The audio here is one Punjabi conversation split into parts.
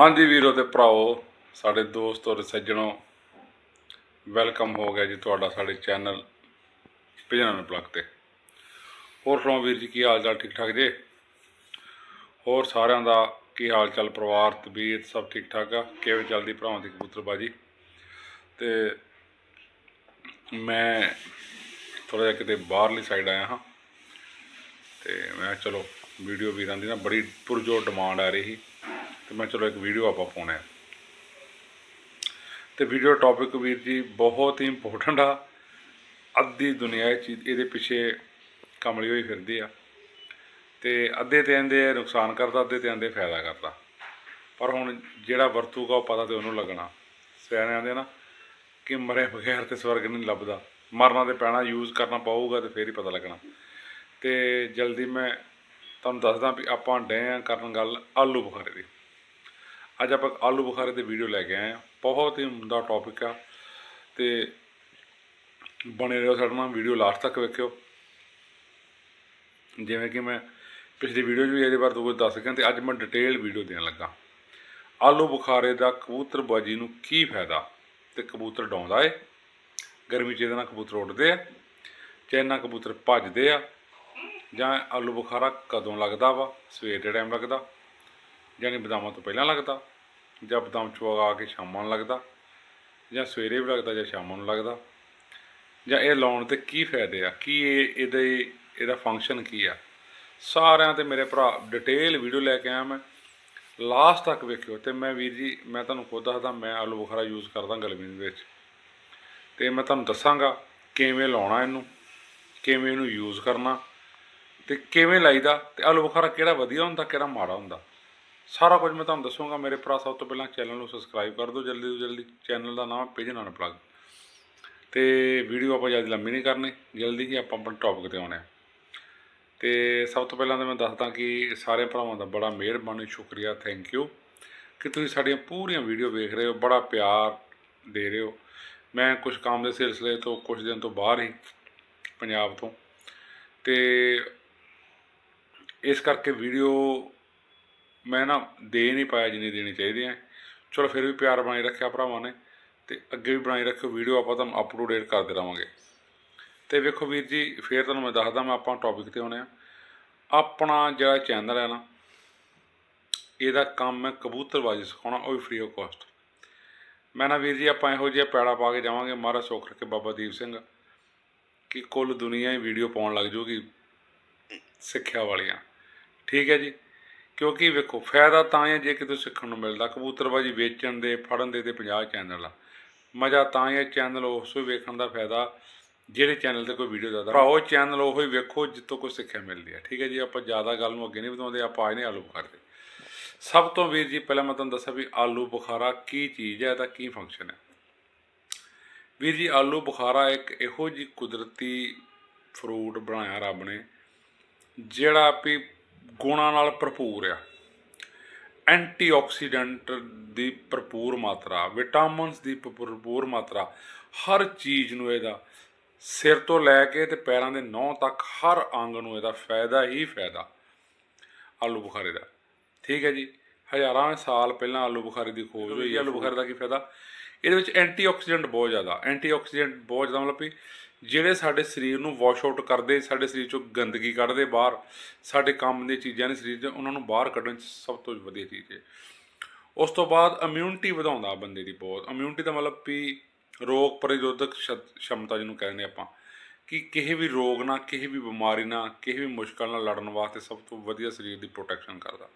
ਹਾਂਜੀ ਵੀਰੋ ਤੇ ਭਰਾਓ ਸਾਡੇ ਦੋਸਤ ਔਰ ਸੱਜਣੋ ਵੈਲਕਮ ਹੋ ਗਿਆ ਜੀ ਤੁਹਾਡਾ ਸਾਡੇ ਚੈਨਲ ਪਿਜਨ ਪਲੱਗ ਤੇ। ਹੋਰ ਸੁਣਾਓ ਵੀਰ ਜੀ, ਕੀ ਹਾਲ ਚਾਲ ਠੀਕ ਠਾਕ ਜੇ? ਹੋਰ ਸਾਰਿਆਂ ਦਾ ਕੀ ਹਾਲ ਚਾਲ, ਪਰਿਵਾਰ, ਤਬੀਅਤ ਸਭ ਠੀਕ ਠਾਕ ਆ? ਕਿਵੇਂ ਚੱਲਦੀ ਭਰਾਵਾਂ ਦੀ ਕਬੂਤਰਬਾਜੀ? ਤੇ ਮੈਂ ਥੋੜਾ ਜਿਹਾ ਕਿਤੇ ਬਾਹਰਲੀ ਸਾਈਡ ਆਇਆ ਹਾਂ। ਤੇ ਮੈਂ ਚਲੋ ਵੀਡੀਓ ਵੀਰਾਂ ਦੀ ਨਾ ਬੜੀ ਪੁਰਜੋਰ ਡਿਮਾਂਡ ਆ ਰਹੀ ਸੀ। ਤੇ ਮੈਂ ਚਲੋ ਇੱਕ ਵੀਡੀਓ ਆਪਾਂ ਪਾਉਣਾ ਹੈ। ਤੇ ਵੀਡੀਓ ਟੌਪਿਕ ਵੀਰ ਜੀ ਬਹੁਤ ਹੀ ਇੰਪੋਰਟੈਂਟ ਆ। ਅੱਧੀ ਦੁਨੀਆ ਇਹ ਚੀਜ਼, ਇਹਦੇ ਪਿੱਛੇ ਕਮਲੀ ਹੋਈ ਫਿਰਦੀ ਆ। ਤੇ ਅੱਧੇ ਤੇ ਆਂਦੇ ਨੁਕਸਾਨ ਕਰਦਾ, ਅੱਧੇ ਤੇ ਆਂਦੇ ਫਾਇਦਾ ਕਰਦਾ। ਪਰ ਹੁਣ ਜਿਹੜਾ ਵਰਤੂਗਾ ਉਹ ਪਤਾ ਤੇ ਉਹਨੂੰ ਲੱਗਣਾ। ਸਿਆਣੇ ਆਂਦੇ ਨਾ ਕਿ ਮਰੇ ਬਗੈਰ ਤੇ ਸਵਰਗ ਨਹੀਂ ਲੱਭਦਾ। ਮਰਨਾ ਤੇ ਪੈਣਾ ਯੂਜ਼ ਕਰਨਾ ਪਊਗਾ ਤੇ ਫੇਰ ਹੀ ਪਤਾ ਲੱਗਣਾ। ਤੇ ਜਲਦੀ ਮੈਂ ਤੁਹਾਨੂੰ ਦੱਸਦਾ ਵੀ ਆਪਾਂ ਡੇ ਆ ਕਰਨ ਗੱਲ ਆਲੂ ਬੁਖਾਰੇ ਦੀ। ਅੱਜ ਆਪਾਂ ਆਲੂ ਬੁਖਾਰੇ ਤੇ ਵੀਡੀਓ ਲੈ ਕੇ ਆਏ ਆ ਬਹੁਤ ਹੀ ਉਮਦਾ ਟੌਪਿਕ ਆ। ਤੇ ਬਣੇ ਰਹੋ ਸਾਡੇ ਨਾਲ ਵੀਡੀਓ ਲਾਸਟ ਤੱਕ ਵੇਖਿਓ। ਜਿਵੇਂ ਕਿ ਮੈਂ ਪਿਛਲੀ ਵੀਡੀਓ 'ਚ ਵੀ ਇਹਦੇ ਬਾਰੇ ਕੁਝ ਦੱਸ ਗਿਆ ਤੇ ਅੱਜ ਮੈਂ ਡਿਟੇਲ ਵੀਡੀਓ ਦੇਣ ਲੱਗਾ। ਆਲੂ ਬੁਖਾਰੇ ਦਾ ਕਬੂਤਰਬਾਜੀ ਨੂੰ ਕੀ ਫਾਇਦਾ? ਤੇ ਕਬੂਤਰ ਡਾਉਂਦਾ ਏ। ਗਰਮੀ 'ਚ ਇਹਦੇ ਨਾਲ ਕਬੂਤਰ ਉੱਡਦੇ ਆ ਚੈਨਾ ਕਬੂਤਰ ਭੱਜਦੇ ਆ, ਜਾਂ ਆਲੂ ਬੁਖਾਰਾ ਕਦੋਂ ਲੱਗਦਾ ਵਾ? ਸਵੇਰ ਦੇ ਟਾਈਮ ਲੱਗਦਾ। ਯਾਨੀ ਬਦਾਮਾਂ ਤੋਂ ਪਹਿਲਾਂ ਲੱਗਦਾ, ਜਾਂ ਬਦਾਮ ਚੁਗਾ ਕੇ ਸ਼ਾਮਾਂ ਨੂੰ ਲੱਗਦਾ, ਜਾਂ ਸਵੇਰੇ ਵੀ ਲੱਗਦਾ, ਜਾਂ ਸ਼ਾਮਾਂ ਨੂੰ ਲੱਗਦਾ। ਜਾਂ ਇਹ ਲਾਉਣ ਤੇ ਕੀ ਫਾਇਦੇ ਆ? ਕੀ ਇਹ, ਇਹਦੇ, ਇਹਦਾ ਫੰਕਸ਼ਨ ਕੀ ਆ? ਸਾਰਿਆਂ ਤੇ ਮੇਰੇ ਭਰਾ ਡਿਟੇਲ ਵੀਡੀਓ ਲੈ ਕੇ ਆਇਆ ਮੈਂ। ਲਾਸਟ ਤੱਕ ਵੇਖਿਓ, ਤੇ ਮੈਂ ਵੀਰ ਜੀ, ਮੈਂ ਤੁਹਾਨੂੰ ਖੁਦ ਦੱਸਦਾ, ਮੈਂ ਆਲੂ ਬੁਖਾਰਾ ਯੂਜ਼ ਕਰਦਾ ਗਰਮੀ ਦੇ ਵਿੱਚ। ਤੇ ਮੈਂ ਤੁਹਾਨੂੰ ਦੱਸਾਂਗਾ ਕਿਵੇਂ ਲਾਉਣਾ ਇਹਨੂੰ, ਕਿਵੇਂ ਇਹਨੂੰ ਯੂਜ਼ ਕਰਨਾ, ਤੇ ਕਿਵੇਂ ਲਾਈਦਾ, ਤੇ ਆਲੂ ਬੁਖਾਰਾ ਕਿਹੜਾ ਵਧੀਆ ਹੁੰਦਾ, ਕਿਹੜਾ ਮਾੜਾ ਹੁੰਦਾ। ਸਾਰਾ ਕੁਝ ਮੈਂ ਤੁਹਾਨੂੰ ਦੱਸੂਗਾ। ਮੇਰੇ ਭਰਾ ਸਭ ਤੋਂ ਪਹਿਲਾਂ ਚੈਨਲ ਨੂੰ ਸਬਸਕ੍ਰਾਈਬ ਕਰ ਦਿਓ। ਜਲਦੀ ਤੋਂ ਜਲਦੀ ਚੈਨਲ ਦਾ ਨਾਮ ਪੇਜ ਨਾਲ ਪਲੱਗ ਤੇ ਵੀਡੀਓ ਆਪਾਂ ਜ਼ਿਆਦਾ ਲੰਮੀ ਨਹੀਂ ਕਰਨੀ। ਜਲਦੀ ਹੀ ਆਪਾਂ ਆਪਣੇ ਟੌਪਿਕ ਤੇ ਆਉਣੇ ਆ। ਤੇ ਸਭ ਤੋਂ ਪਹਿਲਾਂ ਤਾਂ ਮੈਂ ਦੱਸਦਾ ਕਿ ਸਾਰੇ ਭਰਾਵਾਂ ਦਾ ਬੜਾ ਮਿਹਰਬਾਨੀ, ਸ਼ੁਕਰੀਆ। ਥੈਂਕ ਯੂ ਕਿ ਤੁਸੀਂ ਸਾਡੀਆਂ ਪੂਰੀਆਂ ਵੀਡੀਓ ਵੇਖ ਰਹੇ ਹੋ। ਬੜਾ ਪਿਆਰ ਦੇ ਰਹੇ ਹੋ। ਮੈਂ ਕੁਝ ਕੰਮ ਦੇ ਸਿਲਸਿਲੇ ਤੋਂ ਕੁਝ ਦਿਨ ਤੋਂ ਬਾਹਰ ਹੀ ਪੰਜਾਬ ਤੋਂ। ਤੇ ਇਸ ਕਰਕੇ ਵੀਡੀਓ ਮੈਂ ਨਾ ਦੇ ਨਹੀਂ ਪਾਇਆ ਜਿੰਨੀ ਦੇਣੀ ਚਾਹੀਦੀ ਹੈ। ਚਲੋ ਫਿਰ ਵੀ ਪਿਆਰ ਬਣਾਈ ਰੱਖਿਆ ਭਰਾਵਾਂ ਨੇ ਤੇ ਅੱਗੇ ਵੀ ਬਣਾਈ ਰੱਖਿਓ। ਵੀਡੀਓ ਆਪਾਂ ਤੁਹਾਨੂੰ ਅਪ ਟੂ ਡੇਟ ਕਰਦੇ ਰਵਾਂਗੇ। ਤੇ ਵੇਖੋ ਵੀਰ ਜੀ, ਫੇਰ ਤੁਹਾਨੂੰ ਮੈਂ ਦੱਸਦਾ ਮੈਂ ਆਪਾਂ ਟੌਪਿਕ ਤੇ ਆਉਣੇ ਆ। ਆਪਣਾ ਜਿਹੜਾ ਚੈਨਲ ਹੈ ਨਾ, ਇਹਦਾ ਕੰਮ ਹੈ ਕਬੂਤਰਬਾਜੀ ਸਿਖਾਉਣਾ, ਉਹ ਵੀ ਫ੍ਰੀ ਆਫ ਕਾਸਟ ਮੈਂ ਨਾ ਵੀਰ ਜੀ, ਆਪਾਂ ਇਹੋ ਜਿਹਾ ਪੈੜਾ ਪਾ ਕੇ ਜਾਵਾਂਗੇ, ਮਹਾਰਾਜ ਸੁੱਖ ਰੱਖੇ ਬਾਬਾ ਦੀਪ ਸਿੰਘ, ਕਿ ਕੁੱਲ ਦੁਨੀਆ ਹੀ ਵੀਡੀਓ ਪਾਉਣ ਲੱਗ ਜੂਗੀ ਸਿੱਖਿਆ ਵਾਲੀਆਂ। ਠੀਕ ਹੈ ਜੀ? ਕਿਉਂਕਿ ਵੇਖੋ, ਫਾਇਦਾ ਤਾਂ ਹੈ ਜੇ ਕਿਤੇ ਸਿੱਖਣ ਨੂੰ ਮਿਲਦਾ, ਕਬੂਤਰਬਾਜੀ ਵੇਚਣ ਦੇ, ਫੜਨ ਦੇ ਤੇ 50 ਚੈਨਲ ਆ। ਮਜ਼ਾ ਤਾਂ ਹੈ ਚੈਨਲ ਉਸ ਨੂੰ ਵੇਖਣ ਦਾ ਫਾਇਦਾ, ਜਿਹੜੇ ਚੈਨਲ ਤੇ ਕੋਈ ਵੀਡੀਓ ਜ਼ਿਆਦਾ ਭਰਾਓ ਚੈਨਲ ਉਹ ਹੀ ਵੇਖੋ ਜਿੱਤੋਂ ਕੋਈ ਸਿੱਖਿਆ ਮਿਲਦੀ ਹੈ। ਠੀਕ ਹੈ ਜੀ, ਆਪਾਂ ਜ਼ਿਆਦਾ ਗੱਲ ਨੂੰ ਅੱਗੇ ਨਹੀਂ ਵਧਾਉਂਦੇ, ਆਪਾਂ ਆਏ ਨੇ ਆਲੂ ਬੁਖਾਰੇ। ਤੇ ਸਭ ਤੋਂ ਵੀਰ ਜੀ, ਪਹਿਲਾਂ ਮੈਂ ਤੁਹਾਨੂੰ ਦੱਸਾਂ ਵੀ ਆਲੂ ਬੁਖਾਰਾ ਕੀ ਚੀਜ਼ ਹੈ, ਇਹਦਾ ਕੀ ਫੰਕਸ਼ਨ ਹੈ। ਵੀਰ ਜੀ, ਆਲੂ ਬੁਖਾਰਾ ਇੱਕ ਇਹੋ ਜੀ ਕੁਦਰਤੀ ਫਰੂਟ ਬਣਾਇਆ ਰੱਬ ਨੇ, ਜਿਹੜਾ ਵੀ ਗੁਣਾਂ ਨਾਲ ਭਰਪੂਰ ਆ। ਐਂਟੀਆਕਸੀਡੈਂਟ ਦੀ ਭਰਪੂਰ ਮਾਤਰਾ ਵਿਟਾਮਿਨਸ ਦੀ ਭਰਪੂਰ ਮਾਤਰਾ ਹਰ ਚੀਜ਼ ਨੂੰ ਇਹਦਾ ਸਿਰ ਤੋਂ ਲੈ ਕੇ ਤੇ ਪੈਰਾਂ ਦੇ ਨਹੁੰ ਤੱਕ ਹਰ ਅੰਗ ਨੂੰ ਇਹਦਾ ਫਾਇਦਾ ਹੀ ਫਾਇਦਾ। ਆਲੂ ਬੁਖਾਰੇ ਦਾ। ਠੀਕ ਹੈ ਜੀ। ਹਜ਼ਾਰਾਂ ਸਾਲ ਪਹਿਲਾਂ ਆਲੂ ਬੁਖਾਰੇ ਦੀ ਖੋਜ ਹੋਈ ਆਲੂ ਬੁਖਾਰੇ ਦਾ ਕੀ ਫਾਇਦਾ? ਇਹਦੇ ਵਿੱਚ ਐਂਟੀਆਕਸੀਡੈਂਟ ਬਹੁਤ ਜ਼ਿਆਦਾ। ਐਂਟੀਆਕਸੀਡੈਂਟ ਬਹੁਤ ਜ਼ਿਆਦਾ ਮਤਲਬ ਵੀ ਜਿਹੜੇ ਸਾਡੇ ਸਰੀਰ ਨੂੰ ਵਾਸ਼ ਆਊਟ ਕਰਦੇ, ਸਾਡੇ ਸਰੀਰ ਚੋਂ ਗੰਦਗੀ ਕੱਢਦੇ ਬਾਹਰ, ਸਾਡੇ ਕੰਮ ਦੀਆਂ ਚੀਜ਼ਾਂ ਨੇ ਸਰੀਰ 'ਚ ਉਹਨਾਂ ਨੂੰ ਬਾਹਰ ਕੱਢਣ 'ਚ ਸਭ ਤੋਂ ਵਧੀਆ ਚੀਜ਼ ਹੈ ਉਸ ਤੋਂ ਬਾਅਦ ਇਮਿਊਨਿਟੀ ਵਧਾਉਂਦਾ ਬੰਦੇ ਦੀ ਬਹੁਤ। ਇਮਿਊਨਿਟੀ ਦਾ ਮਤਲਬ ਵੀ ਰੋਗ ਪ੍ਰਤੀਰੋਧਕ ਸ਼ਮਤਾ ਜਿਹਨੂੰ ਕਹਿੰਦੇ ਆਪਾਂ। ਕਿ ਕਿਸੇ ਵੀ ਰੋਗ ਨਾਲ, ਕਿਸੇ ਵੀ ਬਿਮਾਰੀ ਨਾਲ, ਕਿਸੇ ਵੀ ਮੁਸ਼ਕਲ ਨਾਲ ਲੜਨ ਵਾਸਤੇ ਸਭ ਤੋਂ ਵਧੀਆ ਸਰੀਰ ਦੀ ਪ੍ਰੋਟੈਕਸ਼ਨ ਕਰਦਾ।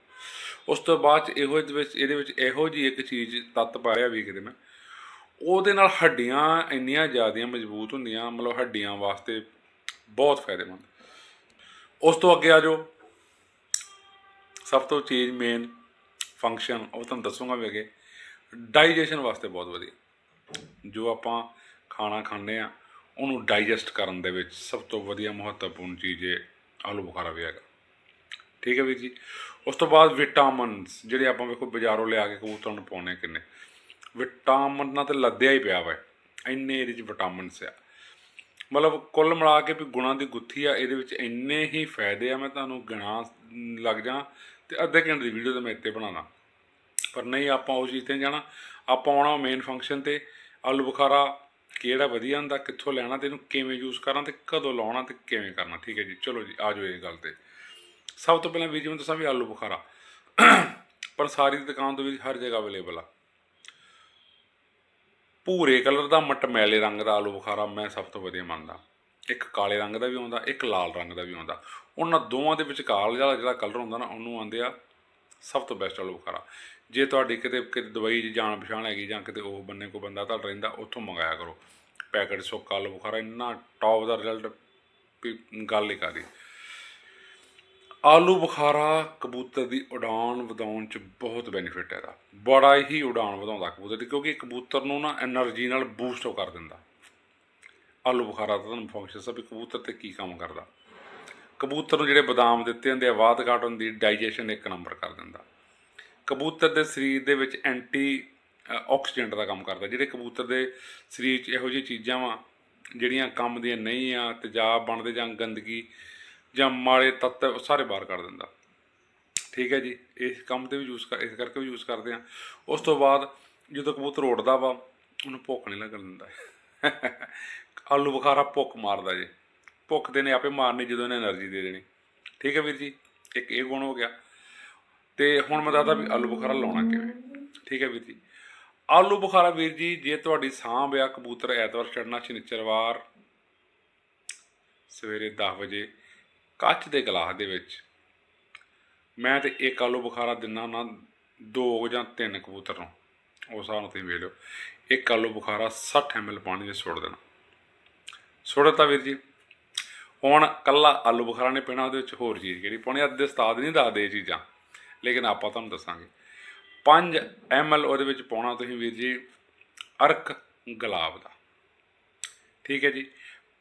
ਉਸ ਤੋਂ ਬਾਅਦ 'ਚ ਇਹੋ ਜਿਹੇ ਵਿੱਚ, ਇਹਦੇ ਵਿੱਚ ਇਹੋ ਜੀ ਇੱਕ ਚੀਜ਼ ਤੱਤ ਪਾਇਆ ਵੀ ਕਿਤੇ ਮੈਂ। ਉਹਦੇ ਨਾਲ ਹੱਡੀਆਂ ਇੰਨੀਆਂ ਜ਼ਿਆਦੀਆਂ ਮਜ਼ਬੂਤ ਹੁੰਦੀਆਂ, ਮਤਲਬ ਹੱਡੀਆਂ ਵਾਸਤੇ ਬਹੁਤ ਫਾਇਦੇਮੰਦ। ਉਸ ਤੋਂ ਅੱਗੇ ਆ ਜਾਓ। ਸਭ ਤੋਂ ਚੀਜ਼ ਮੇਨ ਫੰਕਸ਼ਨ ਉਹ ਤੁਹਾਨੂੰ ਦੱਸੂਗਾ ਵੀ ਅੱਗੇ। ਡਾਈਜੈਸ਼ਨ ਵਾਸਤੇ ਬਹੁਤ ਵਧੀਆ। ਜੋ ਆਪਾਂ ਖਾਣਾ ਖਾਂਦੇ ਆ ਉਹਨੂੰ ਡਾਈਜੈਸਟ ਕਰਨ ਦੇ ਵਿੱਚ ਸਭ ਤੋਂ ਵਧੀਆ ਮਹੱਤਵਪੂਰਨ ਚੀਜ਼ ਹੈ ਆਲੂ ਬੁਖਾਰਾ ਵੀ ਹੈਗਾ। ਠੀਕ ਹੈ ਵੀਰ ਜੀ? ਉਸ ਤੋਂ ਬਾਅਦ ਵਿਟਾਮਿਨਸ ਜਿਹੜੇ ਆਪਾਂ ਵੇਖੋ ਬਾਜ਼ਾਰੋਂ ਲਿਆ ਕੇ ਕਬੂਤਰਾਂ ਨੂੰ ਪਾਉਣੇ ਕਿੰਨੇ। ਵਿਟਾਮਿਨ ਤੇ ਲੱਦਿਆ ਹੀ ਪਿਆ ਵਾ। ਇੰਨੇ ਇਹਦੇ ਚ ਵਿਟਾਮਿਨਸ ਆ। ਮਤਲਬ ਕੁੱਲ ਮਿਲਾ ਕੇ ਵੀ ਗੁਣਾਂ ਦੀ ਗੁੱਥੀ ਆ, ਇਹਦੇ ਵਿੱਚ ਇੰਨੇ ਹੀ ਫਾਇਦੇ ਆ, ਮੈਂ ਤੁਹਾਨੂੰ ਗਿਣਾ ਲੱਗ ਜਾ ਤੇ ਅੱਧੇ ਘੰਟੇ ਦੀ ਵੀਡੀਓ ਤਾਂ ਮੈਂ ਇੱਥੇ ਬਣਾਉਣਾ। ਪਰ ਨਹੀਂ, ਆਪਾਂ ਉਸ ਚੀਜ਼ ਤੇ ਜਾਣਾ। ਆਪਾਂ ਆਉਣਾ ਮੇਨ ਫੰਕਸ਼ਨ ਤੇ, ਆਲੂ ਬੁਖਾਰਾ ਕਿਹੜਾ ਵਧੀਆ ਹੁੰਦਾ, ਕਿੱਥੋਂ ਲੈਣਾ ਤੇ ਇਹਨੂੰ ਕਿਵੇਂ ਯੂਜ਼ ਕਰਾਂ ਤੇ ਕਦੋਂ ਲਾਉਣਾ ਤੇ ਕਿਵੇਂ ਕਰਨਾ। ਠੀਕ ਹੈ ਜੀ, ਚਲੋ ਜੀ, ਆ ਜਾਓ ਇਹ ਗੱਲ ਤੇ। ਸਭ ਤੋਂ ਪਹਿਲਾਂ ਵੀਰ ਜੀ, ਮੈਂ ਦੱਸਾਂ ਵੀ ਆਲੂ ਬੁਖਾਰਾ। ਪੰਸਾਰੀ ਦੀ ਦੁਕਾਨ ਦੇ ਵਿੱਚ ਹਰ ਜਗ੍ਹਾ ਅਵੇਲੇਬਲ ਆ। ਭੂਰੇ ਕਲਰ ਦਾ ਮਟਮੈਲੇ ਰੰਗ ਦਾ ਆਲੂ ਬੁਖਾਰਾ ਮੈਂ ਸਭ ਤੋਂ ਵਧੀਆ ਮੰਨਦਾ। ਇੱਕ ਕਾਲੇ ਰੰਗ ਦਾ ਵੀ ਆਉਂਦਾ, ਇੱਕ ਲਾਲ ਰੰਗ ਦਾ ਵੀ ਆਉਂਦਾ। ਉਹਨਾਂ ਦੋਵਾਂ ਦੇ ਵਿਚਕਾਰ ਜਿਹੜਾ ਜਿਹੜਾ ਕਲਰ ਹੁੰਦਾ ਨਾ, ਉਹਨੂੰ ਆਂਦੇ ਆ ਸਭ ਤੋਂ ਬੈਸਟ ਆਲੂ ਬੁਖਾਰਾ। ਜੇ ਤੁਹਾਡੀ ਕਿਤੇ ਕਿਤੇ ਦਵਾਈ 'ਚ ਜਾਣ ਪਛਾਣ ਹੈਗੀ ਜਾਂ ਕਿਤੇ ਉਹ ਬੰਨੇ ਕੋਈ ਬੰਦਾ ਤਾਂ ਰਹਿੰਦਾ, ਉੱਥੋਂ ਮੰਗਾਇਆ ਕਰੋ। ਪੈਕਟ ਸੁੱਕਾ ਆਲੂ ਬੁਖਾਰਾ, ਇੰਨਾ ਟੌਪ ਦਾ ਰਿਜ਼ਲਟ ਵੀ ਗੱਲ ਹੀ ਕਰੀ ਆਲੂ ਬੁਖਾਰਾ ਕਬੂਤਰ ਦੀ ਉਡਾਨ ਵਧਾਉਣ 'ਚ ਬਹੁਤ ਬੈਨੀਫਿਟ ਹੈ ਇਹਦਾ। ਬੜਾ ਹੀ ਉਡਾਨ ਵਧਾਉਂਦਾ ਕਬੂਤਰ ਦੀ, ਕਿਉਂਕਿ ਕਬੂਤਰ ਨੂੰ ਨਾ ਐਨਰਜੀ ਨਾਲ ਬੂਸਟ ਕਰ ਦਿੰਦਾ। ਆਲੂ ਬੁਖਾਰਾ ਦਾ ਤੁਹਾਨੂੰ ਫੰਕਸ਼ਨ ਸਭ ਕਬੂਤਰ ਤੇ ਕੀ ਕੰਮ ਕਰਦਾ। ਕਬੂਤਰ ਨੂੰ ਜਿਹੜੇ ਬਦਾਮ ਦਿੱਤੇ ਹੁੰਦੇ ਆ, ਵਾਧ ਘਾਟ ਹੁੰਦੀ ਡਾਈਜੈਸ਼ਨ ਇੱਕ ਨੰਬਰ ਕਰ ਦਿੰਦਾ। ਕਬੂਤਰ ਦੇ ਸਰੀਰ ਦੇ ਵਿੱਚ ਐਂਟੀ ਆਕਸੀਡੈਂਟ ਦਾ ਕੰਮ ਕਰਦਾ। ਜਿਹੜੇ ਕਬੂਤਰ ਦੇ ਸਰੀਰ 'ਚ ਇਹੋ ਜਿਹੀਆਂ ਚੀਜ਼ਾਂ ਵਾ, ਜਿਹੜੀਆਂ ਕੰਮ ਦੀਆਂ ਨਹੀਂ ਆ, ਤੇਜ਼ਾਬ ਬਣਦੇ ਜਾਂ ਗੰਦਗੀ ਜਾਂ ਮਾੜੇ ਤੱਤ ਸਾਰੇ ਬਾਹਰ ਕਰ ਦਿੰਦਾ। ਠੀਕ ਹੈ ਜੀ? ਇਸ ਕੰਮ ਤੇ ਵੀ ਯੂਜ਼ ਕਰ, ਇਸ ਕਰਕੇ ਵੀ ਯੂਜ਼ ਕਰਦੇ ਆ। ਉਸ ਤੋਂ ਬਾਅਦ ਜਦੋਂ ਕਬੂਤਰ ਉੱਡਦਾ ਵਾ, ਉਹਨੂੰ ਭੁੱਖ ਨਹੀਂ ਲੱਗਣ ਦਿੰਦਾ। ਆਲੂ ਬੁਖਾਰਾ ਭੁੱਖ ਮਾਰਦਾ ਜੀ। ਭੁੱਖ ਦੇ ਨੇ ਆਪੇ ਮਾਰਨੀ ਜਦੋਂ ਇਹਨੇ એનર્ਜੀ ਦੇ ਦੇਣੀ। ਠੀਕ ਹੈ ਵੀਰ ਜੀ? ਇੱਕ ਇਹ ਗੁਣ ਹੋ ਗਿਆ। ਤੇ ਹੁਣ ਮੈਂ ਦੱਸਦਾ ਵੀ ਆਲੂ ਬੁਖਾਰਾ ਲਾਉਣਾ ਕਿਵੇਂ। ਠੀਕ ਹੈ ਵੀਰ ਜੀ? ਆਲੂ ਬੁਖਾਰਾ ਵੀਰ ਜੀ, ਜੇ ਤੁਹਾਡੀ ਸਾਂਭ ਆ ਕਬੂਤਰ ਐਤਵਾਰ ਛੱਡਣਾ ਸ਼ਨੀਚਰਵਾਰ, ਸਵੇਰੇ 10 ਵਜੇ ਕੱਚ ਦੇ ਗਲਾਸ ਦੇ ਵਿੱਚ। ਮੈਂ ਤੇ ਇੱਕ ਆਲੂ ਬੁਖਾਰਾ ਦਿਨਾ ਨਾ ਦੋ ਜਾਂ ਤਿੰਨ ਕਬੂਤਰ ਨੂੰ। ਉਸ ਹਿਸਾਬ ਨਾਲ ਤੁਸੀਂ ਵੇਖ ਲਿਓ। ਇੱਕ ਆਲੂ ਬੁਖਾਰਾ 60 ml ਪਾਣੀ ਵਿੱਚ ਸੁੱਟ ਦੇਣਾ। ਸੁੱਟ ਦਿੱਤਾ ਵੀਰ ਜੀ। ਹੁਣ ਕੱਲਾ ਆਲੂ ਬੁਖਾਰਾ ਨੇ ਪੀਣਾ, ਉਹਦੇ ਵਿੱਚ ਹੋਰ ਚੀਜ਼ ਕਿਹੜੀ ਪਾਉਣੀ ਅੱਧੇ ਉਸਤਾਦ ਨਹੀਂ ਦੱਸਦੇ ਇਹ ਚੀਜ਼ਾਂ। ਲੇਕਿਨ ਆਪਾਂ ਤੁਹਾਨੂੰ ਦੱਸਾਂਗੇ। 5 ml ਉਹਦੇ ਵਿੱਚ ਪਾਉਣਾ ਤੁਸੀਂ ਵੀਰ ਜੀ, ਅਰਕ ਗੁਲਾਬ ਦਾ। ਠੀਕ ਹੈ ਜੀ।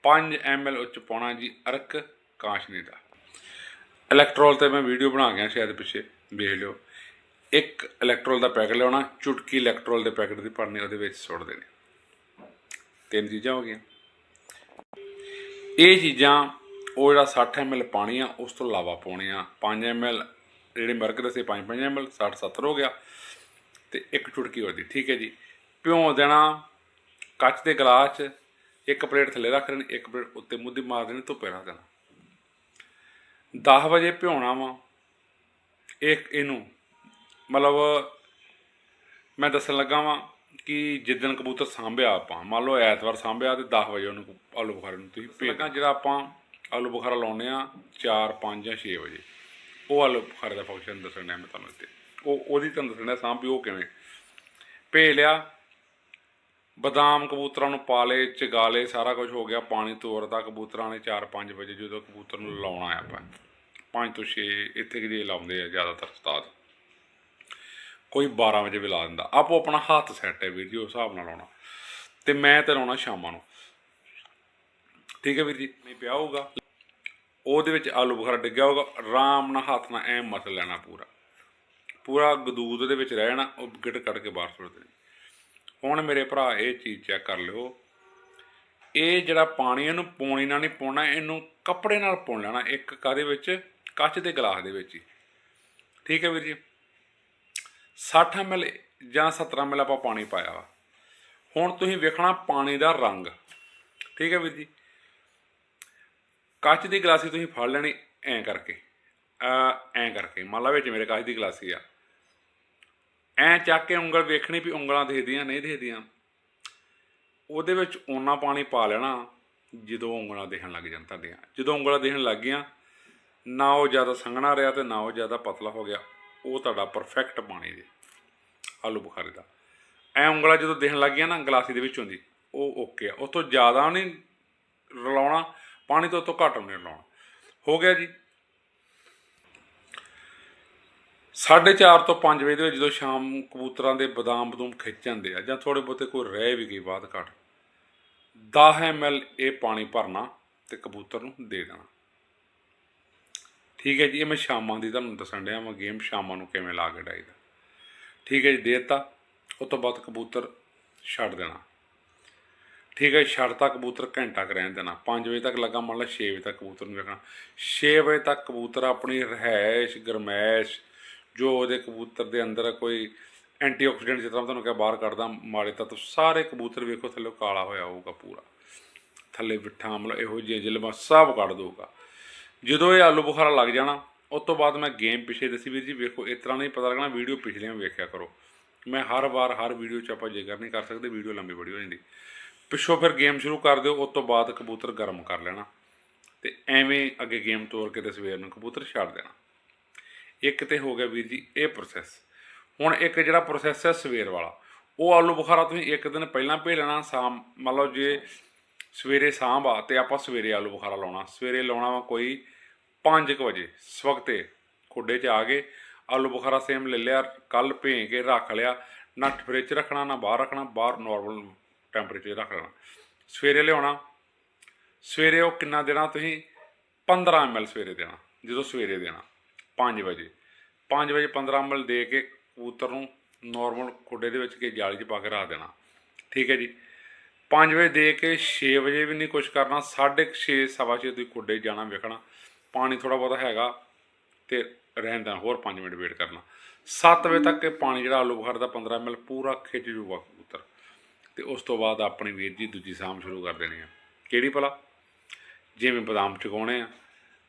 5 ml ਉਹ 'ਚ ਪਾਉਣਾ ਜੀ ਅਰਕ ਕਾਸ਼ਨੀ ਦਾ ਇਲੈਕਟ੍ਰੋਲ ਤੇ ਮੈਂ ਵੀਡੀਓ ਬਣਾ ਗਿਆ ਸ਼ਾਇਦ ਪਿੱਛੇ, ਵੇਖ ਲਿਓ। ਇੱਕ ਇਲੈਕਟ੍ਰੋਲ ਦਾ ਪੈਕਟ ਲਿਆਉਣਾ, ਚੁਟਕੀ ਇਲੈਕਟ੍ਰੋਲ ਦੇ ਪੈਕਟ ਦੀ ਭਰਨੀ, ਉਹਦੇ ਵਿੱਚ ਸੁੱਟ ਦੇਣੀ। ਤਿੰਨ ਚੀਜ਼ਾਂ ਹੋ ਗਈਆਂ। ਇਹ ਚੀਜ਼ਾਂ, ਉਹ ਜਿਹੜਾ 60 ml ਪਾਣੀ ਆ, ਉਸ ਤੋਂ ਇਲਾਵਾ ਪਾਉਣੇ ਆ। 5 ml, ਜਿਹੜੇ ਮਰਕ ਦੱਸੇ 5 5 ml 60 70 ਹੋ ਗਿਆ। ਤੇ ਇੱਕ ਚੁਟਕੀ ਉਹਦੀ ਠੀਕ ਹੈ ਜੀ। ਭਿਉਂ ਦੇਣਾ, ਕੱਚ ਦੇ ਗਲਾਸ 'ਚ, ਇੱਕ ਪਲੇਟ ਥੱਲੇ ਰੱਖ ਦੇਣੀ, ਇੱਕ ਪਲੇਟ ਉੱਤੇ ਮੁੱਦੀ ਮਾਰ ਦੇਣੀ, ਧੁੱਪੇ ਰੱਖ ਦੇਣਾ। 10 ਵਜੇ ਭਿਉਣਾ ਵਾ। ਇੱਕ ਇਹਨੂੰ। ਮਤਲਬ ਮੈਂ ਦੱਸਣ ਲੱਗਾ ਵਾਂ ਕਿ ਜਿੱਦਣ ਕਬੂਤਰ ਸਾਂਭਿਆ ਆਪਾਂ ਮੰਨ ਲਓ ਐਤਵਾਰ ਸਾਂਭਿਆ ਤੇ 10 ਵਜੇ ਉਹਨੂੰ ਆਲੂ ਬੁਖਾਰੇ ਨੂੰ ਤੁਸੀਂ ਲੱਗਾ ਜਿਹੜਾ ਆਪਾਂ ਆਲੂ ਬੁਖਾਰਾ ਲਾਉਨੇ ਆ 4 5 ਜਾਂ 6 ਵਜੇ। ਉਹ ਆਲੂ ਬੁਖਾਰੇ ਦਾ ਫੰਕਸ਼ਨ ਦੱਸਣ ਮੈਂ ਤੁਹਾਨੂੰ ਇੱਥੇ। ਉਹ ਉਹਦੀ ਤੁਹਾਨੂੰ ਦੱਸਣਾ ਸਾਂਭ ਵੀ ਉਹ ਕਿਵੇਂ। ਭੇਜ ਲਿਆ। ਬਦਾਮ ਕਬੂਤਰਾਂ ਨੂੰ ਪਾਲੇ, ਚਗਾਲੇ, ਸਾਰਾ ਕੁਝ ਹੋ ਗਿਆ। ਪਾਣੀ ਤੋਰਦਾ ਕਬੂਤਰਾਂ ਨੇ 4-5 ਵਜੇ ਜਦੋਂ ਕਬੂਤਰ ਨੂੰ ਲਾਉਣਾ ਆ ਆਪਾਂ। 5 ਤੋਂ 6 ਇੱਥੇ ਕਿ ਲਾਉਂਦੇ ਆ, ਜ਼ਿਆਦਾਤਰ ਉਸਤਾਦ। ਕੋਈ 12 ਵਜੇ ਵੀ ਲਾ ਦਿੰਦਾ। ਆਪੋ ਆਪਣਾ ਹੱਥ ਸੈੱਟ ਹੈ ਵੀਰ ਜੀ, ਉਸ ਹਿਸਾਬ ਨਾਲ ਲਾਉਣਾ। ਤੇ ਮੈਂ ਤੇ ਲਾਉਣਾ ਸ਼ਾਮਾਂ ਨੂੰ। ਠੀਕ ਹੈ ਵੀਰ ਜੀ? ਨਹੀਂ ਪਿਆ ਹੋਊਗਾ। ਉਹਦੇ ਵਿੱਚ ਆਲੂ ਬੁਖਾਰਾ ਡਿੱਗਿਆ ਹੋਊਗਾ। ਆਰਾਮ ਨਾਲ ਹੱਥ ਨਾਲ ਐ ਮਸਲ ਲੈਣਾ ਪੂਰਾ। ਪੂਰਾ ਗਦੂਦ ਦੇ ਵਿੱਚ ਰਹਿ ਜਾਣਾ ਉਹ ਗਿੱਟ ਕੱਢ ਕੇ ਬਾਹਰ ਸੁੱਟ ਦੇਣੀ। ਹੁਣ ਮੇਰੇ ਭਰਾ ਇਹ ਚੀਜ਼ ਚੈੱਕ ਕਰ ਲਿਓ। ਇਹ ਜਿਹੜਾ ਪਾਣੀ ਇਹਨੂੰ ਪੌਣੀ ਨਾਲ ਨਹੀਂ ਪਾਉਣਾ ਇਹਨੂੰ ਕੱਪੜੇ ਨਾਲ ਪਾਉਣ ਲੈਣਾ, ਇੱਕ ਕਾਦੇ ਵਿੱਚ? ਕੱਚ ਦੇ ਗਲਾਸ ਦੇ ਵਿੱਚ ਹੀ। ਠੀਕ ਹੈ ਵੀਰ ਜੀ? 60 ml ਜਾਂ 70 ml ਆਪਾਂ ਪਾਣੀ ਪਾਇਆ ਵਾ। ਹੁਣ ਤੁਸੀਂ ਵੇਖਣਾ ਪਾਣੀ ਦਾ ਰੰਗ। ਠੀਕ ਹੈ ਵੀਰ ਜੀ? ਕੱਚ ਦੀ ਗਲਾਸੀ ਤੁਸੀਂ ਫੜ ਲੈਣੀ ਐਂ ਕਰਕੇ। ਐਂ ਕਰਕੇ। ਮੰਨ ਲਾ ਵਿੱਚ ਮੇਰੇ ਕੱਚ ਦੀ ਗਲਾਸੀ ਆ। ਐਂ ਚੱਕ ਕੇ ਉਂਗਲ ਵੇਖਣੀ ਵੀ ਉਂਗਲਾਂ ਦਿਖਦੀਆਂ, ਨਹੀਂ ਦਿਖਦੀਆਂ। ਉਹਦੇ ਵਿੱਚ ਓਨਾ ਪਾਣੀ ਪਾ ਲੈਣਾ, ਜਦੋਂ ਉਂਗਲਾਂ ਦਿਖਣ ਲੱਗ ਜਾਣ ਤੁਹਾਡੀਆਂ ਜਦੋਂ ਉਂਗਲਾਂ ਦਿਖਣ ਲੱਗ ਗਈਆਂ, ਨਾ ਉਹ ਜ਼ਿਆਦਾ ਸੰਘਣਾ ਰਿਹਾ ਤੇ ਨਾ ਉਹ ਜ਼ਿਆਦਾ ਪਤਲਾ ਹੋ ਗਿਆ। ਉਹ ਤੁਹਾਡਾ ਪਰਫੈਕਟ ਪਾਣੀ ਜੀ ਆਲੂ ਬੁਖਾਰੇ ਦਾ। ਐ ਉਂਗਲਾਂ ਜਦੋਂ ਦਿਖਣ ਲੱਗ ਗਿਆ ਨਾ, ਗਲਾਸੀ ਦੇ ਵਿੱਚੋਂ ਦੀ, ਉਹ ਓਕੇ ਆ। ਉਸ ਤੋਂ ਜ਼ਿਆਦਾ ਨਹੀਂ ਰਲਾਉਣਾ, ਪਾਣੀ ਤੋਂ ਉਹ ਤੋਂ ਘੱਟ ਨਹੀਂ ਰਲਾਉਣਾ। ਹੋ ਗਿਆ ਜੀ। 4:30 ਤੋਂ 5 ਵਜੇ ਦੇ ਵਿੱਚ ਜਦੋਂ ਸ਼ਾਮ ਕਬੂਤਰਾਂ ਦੇ ਬਦਾਮ ਬਦੂਮ ਖਿੱਚ ਜਾਂਦੇ ਆ ਜਾਂ ਥੋੜੇ ਬੋਤੇ ਕੋਈ ਰਹਿ ਵੀ ਗਈ ਬਾਤ ਘਟ 10 ml ਇਹ ਪਾਣੀ ਭਰਨਾ ਤੇ ਕਬੂਤਰ ਨੂੰ ਦੇ ਦੇਣਾ। ਠੀਕ ਹੈ ਜੀ, ਇਹ ਮੈਂ ਸ਼ਾਮਾਂ ਦੀ ਤੁਹਾਨੂੰ ਦੱਸਣ ਡਿਆ ਮੈਂ ਗੇਮ ਸ਼ਾਮਾਂ ਨੂੰ ਕਿਵੇਂ ਲਾ ਕੇ ਡਾਈਦਾ ਠੀਕ ਹੈ ਜੀ ਦੇਤਾ ਉਸ ਤੋਂ ਬਾਅਦ ਕਬੂਤਰ ਛੱਡ ਦੇਣਾ। ਠੀਕ ਹੈ ਛੱਡਤਾ ਕਬੂਤਰ ਘੰਟਾ ਕ ਰਹਿਣ ਦੇਣਾ। 5 ਵਜੇ ਤੱਕ ਲੱਗਾ ਮੰਨ ਲਾ 6 ਵਜੇ ਤੱਕ ਕਬੂਤਰ ਨੂੰ ਰੱਖਣਾ। 6 ਵਜੇ ਤੱਕ ਕਬੂਤਰ ਆਪਣੀ ਰਹਿائش ਗਰਮੈਸ਼ ਜੋ ਉਹਦੇ ਕਬੂਤਰ ਦੇ ਅੰਦਰ ਕੋਈ ਐਂਟੀਆਕਸੀਡੈਂਟ ਜਿਸ ਤਰ੍ਹਾਂ ਤੁਹਾਨੂੰ ਕਿਹਾ ਬਾਹਰ ਕੱਢਦਾ ਮਾੜੇ ਤੱਤ ਸਾਰੇ ਕਬੂਤਰ ਵੇਖੋ ਥੱਲੇ ਕਾਲਾ ਹੋਇਆ ਹੋਊਗਾ ਪੂਰਾ। ਥੱਲੇ ਬਿੱਠਾ ਮਤਲਬ ਇਹੋ ਜਿਹੇ ਜਿਲਮਾ ਸਭ ਕੱਢ ਦਊਗਾ। ਜਦੋਂ ਇਹ ਆਲੂ ਬੁਖਾਰਾ ਲੱਗ ਜਾਣਾ, ਉਸ ਤੋਂ ਬਾਅਦ ਮੈਂ ਗੇਮ ਪਿੱਛੇ ਦੱਸੀ ਵੀਰ ਜੀ, ਵੇਖੋ ਇਸ ਤਰ੍ਹਾਂ ਨਹੀਂ ਪਤਾ ਲੱਗਣਾ ਵੀਡੀਓ ਪਿਛਲੀਆਂ ਵੇਖਿਆ ਕਰੋ। ਮੈਂ ਹਰ ਵਾਰ ਹਰ ਵੀਡੀਓ 'ਚ ਆਪਾਂ ਜੇਕਰ ਨਹੀਂ ਕਰ ਸਕਦੇ ਵੀਡੀਓ ਲੰਬੀ ਬੜੀ ਹੋ ਜਾਂਦੀ। ਪਿੱਛੋਂ ਫਿਰ ਗੇਮ ਸ਼ੁਰੂ ਕਰ ਦਿਓ, ਉਸ ਤੋਂ ਬਾਅਦ ਕਬੂਤਰ ਗਰਮ ਕਰ ਲੈਣਾ। ਤੇ ਐਵੇਂ ਅੱਗੇ ਗੇਮ ਤੋਰ ਕੇ ਤੇ ਸਵੇਰ ਨੂੰ ਕਬੂਤਰ ਛੱਡ ਦੇਣਾ। ਇੱਕ ਤੇ ਹੋ ਗਿਆ ਵੀਰ ਜੀ, ਇਹ ਪ੍ਰੋਸੈਸ ਹੁਣ ਇੱਕ ਜਿਹੜਾ ਪ੍ਰੋਸੈਸ ਹੈ ਸਵੇਰ ਵਾਲਾ, ਉਹ ਆਲੂ ਬੁਖਾਰਾ ਤੁਸੀਂ ਇੱਕ ਦਿਨ ਪਹਿਲਾਂ ਭੇ ਲੈਣਾ, ਸ਼ਾਮ, ਮੰਨ ਲਓ ਜੇ ਸਵੇਰੇ ਸਾਂਭ ਆ ਤੇ ਆਪਾਂ ਸਵੇਰੇ ਆਲੂ ਬੁਖਾਰਾ ਲਾਉਣਾ। ਸਵੇਰੇ ਲਾਉਣਾ ਵਾ ਕੋਈ 5 ਵਜੇ ਸਵਖਤੇ ਖੁੱਡੇ 'ਚ ਆ ਗਏ ਆਲੂ ਬੁਖਾਰਾ ਸੇਮ ਲੈ ਲਿਆ ਕੱਲ ਭੇ ਕੇ ਰੱਖ ਲਿਆ। ਨਾ ਫ੍ਰਿਜ 'ਚ ਰੱਖਣਾ, ਨਾ ਬਾਹਰ ਰੱਖਣਾ, ਬਾਹਰ ਨਾਰਮਲ ਟੈਂਪਰੇਚਰ ਰੱਖ ਲੈਣਾ। ਸਵੇਰੇ ਲਿਆਉਣਾ। ਸਵੇਰੇ ਉਹ ਕਿੰਨਾ ਦੇਣਾ ਤੁਸੀਂ? 15 ml ਸਵੇਰੇ ਦੇਣਾ, ਜਦੋਂ ਸਵੇਰੇ ਦੇਣਾ। 5 ਵਜੇ। 5 ਵਜੇ 15 ml ਦੇ ਕੇ ਕਬੂਤਰ ਨੂੰ ਨਾਰਮਲ ਖੁੱਡੇ ਦੇ ਵਿੱਚ ਕੇ ਜਾਲੀ 'ਚ ਪਾ ਕੇ ਰੱਖ ਦੇਣਾ। ਠੀਕ ਹੈ ਜੀ। 5 ਵਜੇ ਦੇ ਕੇ 6 ਵਜੇ ਵੀ ਨਹੀਂ ਕੁਝ ਕਰਨਾ 6:30 ਸਵਾ ਛੇ ਤੁਸੀਂ ਕੋਡੇ 'ਚ ਜਾਣਾ, ਵੇਖਣਾ। ਪਾਣੀ ਥੋੜਾ ਬਹੁਤਾ ਹੈਗਾ ਤੇ ਰਹਿੰਦਾ ਹੋਰ 5 ਮਿੰਟ ਵੇਟ ਕਰਨਾ। 7 ਵਜੇ ਤੱਕ ਇਹ ਪਾਣੀ ਜਿਹੜਾ ਆਲੂ ਬੁਖਾਰ ਦਾ 15 ml ਪੂਰਾ ਖਿੱਚ ਜੂਗਾ ਕਬੂਤਰ। ਤੇ ਉਸ ਤੋਂ ਬਾਅਦ ਆਪਣੀ ਵੀਰ ਜੀ ਦੂਜੀ ਸਾਂਭ ਸ਼ੁਰੂ ਕਰ ਦੇਣੀ ਆ। ਕਿਹੜੀ ਭਲਾ? ਜਿਵੇਂ ਬਦਾਮ ਚੁਕਾਉਣੇ ਆ।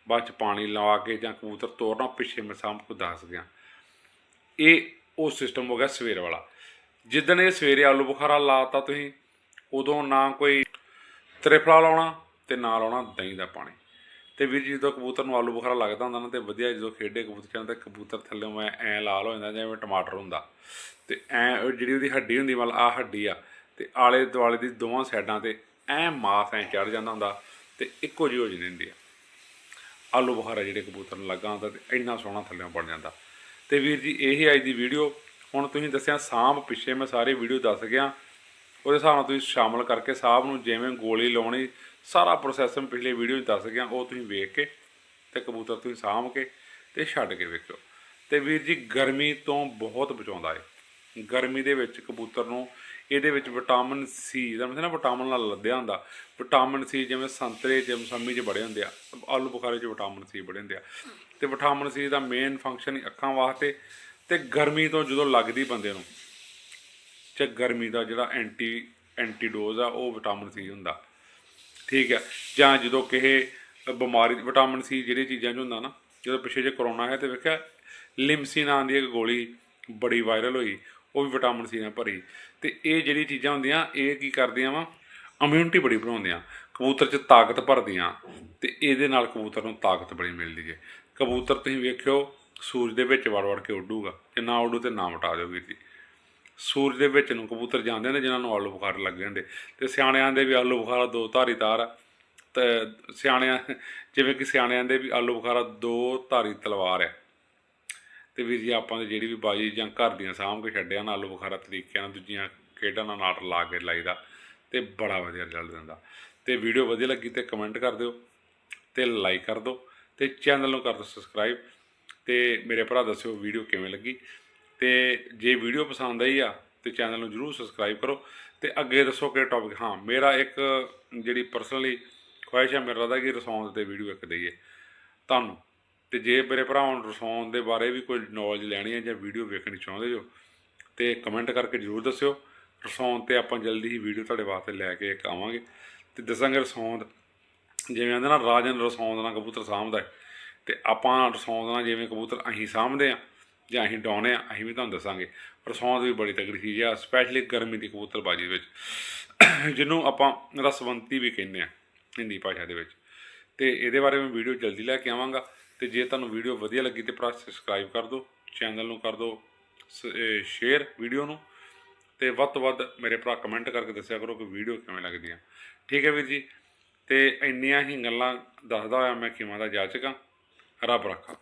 ਬਾਅਦ ਚ ਪਾਣੀ ਲਵਾ ਕੇ ਜਾਂ ਕਬੂਤਰ ਤੋਰਨਾ, ਪਿੱਛੇ ਮੈਂ ਸਾਂਭ ਕੋ ਦੱਸ ਗਿਆ ਇਹ, ਉਹ ਸਿਸਟਮ ਹੋ ਗਿਆ ਸਵੇਰ ਵਾਲਾ। ਜਿੱਦਣ ਇਹ ਸਵੇਰੇ ਆਲੂ ਬੁਖਾਰਾ ਲਾਤਾ ਤੁਸੀਂ, ਉਦੋਂ ਨਾ ਕੋਈ ਤ੍ਰਿਫਲਾ ਲਾਉਣਾ ਤੇ ਨਾ ਲਾਉਣਾ ਦਹੀਂ ਦਾ ਪਾਣੀ। ਤੇ ਵੀਰ ਜੀ, ਜਦੋਂ ਕਬੂਤਰ ਨੂੰ ਆਲੂ ਬੁਖਾਰਾ ਲੱਗਦਾ ਹੁੰਦਾ ਨਾ, ਤੇ ਵਧੀਆ ਜਦੋਂ ਖੇਡੇ ਕਬੂਤਰ ਚੰਨ ਕਬੂਤਰ ਥੱਲੇ ਮੈਂ ਐ ਲਾਲ ਹੋ ਜਾਂਦਾ ਜਿਵੇਂ ਟਮਾਟਰ ਹੁੰਦਾ। ਤੇ ਐ ਜਿਹੜੀ ਉਹਦੀ ਹੱਡੀ ਹੁੰਦੀ, ਮਤਲਬ ਆ ਹੱਡੀ ਆ, ਤੇ ਆਲੇ ਦੁਆਲੇ ਦੀ ਦੋਵਾਂ ਸਾਈਡਾਂ ਤੇ ਐ ਮਾਸ ਐ ਚੜ ਜਾਂਦਾ ਹੁੰਦਾ, ਤੇ ਇੱਕੋ ਜਿਹੀ ਹੋ ਜਾਂਦੀ ਹੁੰਦੀ ਆ। ਆਲੂ ਬੁਖਾਰਾ ਜਿਹੜੇ ਕਬੂਤਰ ਨੂੰ ਲੱਗਾ ਹੁੰਦਾ ਤੇ ਇੰਨਾ ਸੋਹਣਾ ਥੱਲੇ ਬਣ ਜਾਂਦਾ। ਤੇ ਵੀਰ ਜੀ, ਇਹ ਅੱਜ ਦੀ ਵੀਡੀਓ ਹੁਣ ਤੁਸੀਂ ਦੱਸਿਆ ਸਾਂਭ ਪਿੱਛੇ ਮੈਂ ਸਾਰੇ ਵੀਡੀਓ ਦੱਸ ਗਿਆ। ਉਹਦੇ ਹਿਸਾਬ ਨਾਲ ਤੁਸੀਂ ਸ਼ਾਮਲ ਕਰਕੇ ਸਾਹਬ ਨੂੰ ਜਿਵੇਂ ਗੋਲੀ ਲਾਉਣੀ, ਸਾਰਾ ਪ੍ਰੋਸੈਸ ਮੈਂ ਪਿਛਲੇ ਵੀਡੀਓ 'ਚ ਦੱਸ ਗਿਆ, ਉਹ ਤੁਸੀਂ ਵੇਖ ਕੇ ਤੇ ਕਬੂਤਰ ਤੁਸੀਂ ਸਾਂਭ ਕੇ ਤੇ ਛੱਡ ਕੇ ਵੇਖਿਓ। ਤੇ ਵੀਰ ਜੀ, ਗਰਮੀ ਤੋਂ ਬਹੁਤ ਬਚਾਉਂਦਾ ਹੈ ਗਰਮੀ ਦੇ ਵਿੱਚ ਕਬੂਤਰ ਨੂੰ ਇਹਦੇ ਵਿੱਚ ਵਿਟਾਮਿਨ ਸੀ ਦਾ ਮਤਲਬ ਨਾ ਵਿਟਾਮਿਨ ਨਾਲ ਲੱਦਿਆ ਹੁੰਦਾ। ਵਿਟਾਮਿਨ ਸੀ ਜਿਵੇਂ ਸੰਤਰੇ ਚ, ਮਸੰਮੀ ਚ ਬੜੇ ਹੁੰਦੇ ਆ। ਆਲੂ ਬੁਖਾਰੇ ਚ ਵਿਟਾਮਿਨ ਸੀ ਬੜੇ ਹੁੰਦੇ ਆ। ਤੇ ਵਿਟਾਮਿਨ ਸੀ ਦਾ ਮੇਨ ਫੰਕਸ਼ਨ ਅੱਖਾਂ ਵਾਸਤੇ ਤੇ ਗਰਮੀ ਤੋਂ ਜਦੋਂ ਲੱਗਦੀ ਬੰਦੇ ਨੂੰ, ਤੇ ਗਰਮੀ ਦਾ ਜਿਹੜਾ ਐਂਟੀ ਐਂਟੀਡੋਜ਼ ਆ, ਉਹ ਵਿਟਾਮਿਨ ਸੀ ਹੁੰਦਾ। ਠੀਕ ਹੈ? ਜਾਂ ਜਦੋਂ ਕਿਸੇ ਬਿਮਾਰੀ, ਵਿਟਾਮਿਨ ਸੀ ਜਿਹੜੀ ਚੀਜ਼ਾਂ 'ਚ ਹੁੰਦਾ ਨਾ, ਜਦੋਂ ਪਿੱਛੇ ਜੇ ਕਰੋਨਾ ਹੈ ਤੇ ਵੇਖਿਆ ਲਿਮਸੀ ਨਾਂ ਦੀ ਇੱਕ ਗੋਲੀ ਬੜੀ ਵਾਇਰਲ ਹੋਈ। ਉਹ ਵੀ ਵਿਟਾਮਿਨ ਸੀ ਨਾਲ ਭਰੀ। ਤੇ ਇਹ ਜਿਹੜੀ ਚੀਜ਼ਾਂ ਹੁੰਦੀਆਂ, ਇਹ ਕੀ ਕਰਦੀਆਂ ਵਾ? ਇਮਿਊਨਿਟੀ ਬੜੀ ਬਣਾਉਂਦੀਆਂ। ਕਬੂਤਰ 'ਚ ਤਾਕਤ ਭਰਦੀਆਂ। ਤੇ ਇਹਦੇ ਨਾਲ ਕਬੂਤਰ ਨੂੰ ਤਾਕਤ ਬੜੀ ਮਿਲਦੀ ਹੈ ਕਬੂਤਰ ਤੁਸੀਂ ਵੇਖਿਓ, ਸੂਰਜ ਦੇ ਵਿੱਚ ਵੜ ਵੜ ਕੇ ਉੱਡੂਗਾ। ਜੇ ਨਾ ਉੱਡੂ ਤੇ ਨਾ ਮਟਾ ਦਿਓ ਜੀ। ਸੂਰਜ ਦੇ ਵਿੱਚ ਨੂੰ ਕਬੂਤਰ ਜਾਂਦੇ ਨੇ, ਜਿਨ੍ਹਾਂ ਨੂੰ ਆਲੂ ਬੁਖਾਰ ਲੱਗੇ ਹੁੰਦੇ ਤੇ ਸਿਆਣਿਆਂ ਦੇ ਵੀ ਆਲੂ ਬੁਖਾਰਾ ਦੋ ਧਾਰੀ ਤਾਰ ਆ। ਤੇ ਸਿਆਣਿਆਂ, ਜਿਵੇਂ ਕਿ ਸਿਆਣਿਆਂ ਦੇ ਵੀ ਆਲੂ ਬੁਖਾਰਾ ਦੋ ਧਾਰੀ ਤਲਵਾਰ ਹੈ ਤੇ ਵੀਰ ਜੀ ਆਪਾਂ ਦੇ ਜਿਹੜੀ ਵੀ ਬਾਜੀ ਜਾਂ ਘਰ ਦੀਆਂ ਸਾਂਭ ਕੇ ਛੱਡਿਆ ਨਾ ਆਲੂ ਬੁਖਾਰਾ ਤਰੀਕਿਆਂ ਨਾਲ ਦੂਜੀਆਂ ਖੇਡਾਂ ਨਾਲ ਨਾਟ ਲਾ ਕੇ ਲਾਈਦਾ ਤੇ ਬੜਾ ਵਧੀਆ ਰਿਜ਼ਲਟ ਦਿੰਦਾ। ਤੇ ਵੀਡੀਓ ਵਧੀਆ ਲੱਗੀ ਤੇ ਕਮੈਂਟ ਕਰ ਦਿਓ ਤੇ ਲਾਈਕ ਕਰ ਦਿਓ ਤੇ ਚੈਨਲ ਨੂੰ ਕਰ ਦਿਓ ਸਬਸਕ੍ਰਾਈਬ ਤੇ ਮੇਰੇ ਭਰਾ ਦੱਸਿਓ ਵੀਡੀਓ ਕਿਵੇਂ ਲੱਗੀ। ਤੇ ਜੇ ਵੀਡੀਓ ਪਸੰਦ ਆਈ ਆ ਤੇ ਚੈਨਲ ਨੂੰ ਜਰੂਰ ਸਬਸਕ੍ਰਾਈਬ ਕਰੋ ਤੇ ਅੱਗੇ ਦੱਸੋ ਕਿ ਟੌਪਿਕ ਹਾਂ, ਮੇਰਾ ਇੱਕ ਜਿਹੜੀ ਪਰਸਨਲੀ ਖੁਆਇਸ਼ ਹੈ ਮੇਰਾ ਦਾ ਕਿ ਰਸੌਂਸ ਤੇ ਵੀਡੀਓ ਇੱਕ ਦਈਏ। ਤੁਹਾਨੂੰ ਤੇ ਜੇ ਮੇਰੇ ਭਰਾਵਾਂ ਨੂੰ ਰਸੌਂਸ ਦੇ ਬਾਰੇ ਵੀ ਕੋਈ ਨੌਲੇਜ ਲੈਣੀ ਹੈ ਜਾਂ ਵੀਡੀਓ ਵੇਖਣੀ ਚਾਹੁੰਦੇ ਹੋ, ਤੇ ਕਮੈਂਟ ਕਰਕੇ ਜਰੂਰ ਦੱਸਿਓ। ਰਸੌਂਸ ਤੇ ਆਪਾਂ ਜਲਦੀ ਹੀ ਵੀਡੀਓ ਤੁਹਾਡੇ ਵਾਸਤੇ ਲੈ ਕੇ ਇੱਕ ਆਵਾਂਗੇ। ਤੇ ਦੱਸਾਂਗੇ ਰਸੌਂਸ ਜਿਵੇਂ ਆਂਦੇ ਨਾ, ਰਾਜਨ ਰਸੌਂਸ ਨਾਲ ਕਬੂਤਰ ਸਾਂਭਦਾ ਹੈ। ਤੇ ਆਪਾਂ ਰਸੌਂਸ ਨਾਲ ਜਿਵੇਂ ਕਬੂਤਰ ਅਸੀਂ ਸਾਂਭਦੇ ਆ ਜਾਂ ਅਸੀਂ ਡਾਉਨੇ ਆ ਅਸੀਂ ਵੀ ਤੁਹਾਨੂੰ ਦੱਸਾਂਗੇ। ਰਸੌਂਸ ਵੀ ਬੜੀ ਤਗੜੀ ਚੀਜ਼ ਆ ਸਪੈਸ਼ਲੀ ਗਰਮੀ ਦੀ ਕਬੂਤਰਬਾਜੀ ਵਿੱਚ। ਜਿਹਨੂੰ ਆਪਾਂ ਰਸਵੰਤੀ ਵੀ ਕਹਿੰਦੇ ਆ ਹਿੰਦੀ ਭਾਸ਼ਾ ਦੇ ਵਿੱਚ। ਤੇ ਇਹਦੇ ਬਾਰੇ ਮੈਂ ਵੀਡੀਓ ਜਲਦੀ ਲੈ ਕੇ ਆਵਾਂਗਾ। ਤੇ ਜੇ ਤੁਹਾਨੂੰ ਵੀਡੀਓ ਵਧੀਆ ਲੱਗੀ ਤੇ ਭਰਾ ਸਬਸਕ੍ਰਾਈਬ ਕਰ ਦਿਓ ਚੈਨਲ ਨੂੰ ਕਰ ਦਿਓ ਸ਼ੇਅਰ ਵੀਡੀਓ ਨੂੰ ਤੇ ਵੱਧ ਤੋਂ ਵੱਧ ਮੇਰੇ ਭਰਾ ਕਮੈਂਟ ਕਰਕੇ ਦੱਸਿਆ ਕਰੋ ਕਿ ਵੀਡੀਓ ਕਿਵੇਂ ਲੱਗਦੀ ਆ। ਠੀਕ ਹੈ ਵੀਰ ਜੀ, ਤੇ ਇੰਨੀਆਂ ਹੀ ਗੱਲਾਂ ਦੱਸਦਾ ਹੋਇਆ ਮੈਂ ਕਿਵਾਂ ਦਾ ਜਾਚਕਾਂ ਰੱਬ ਰੱਖਾ।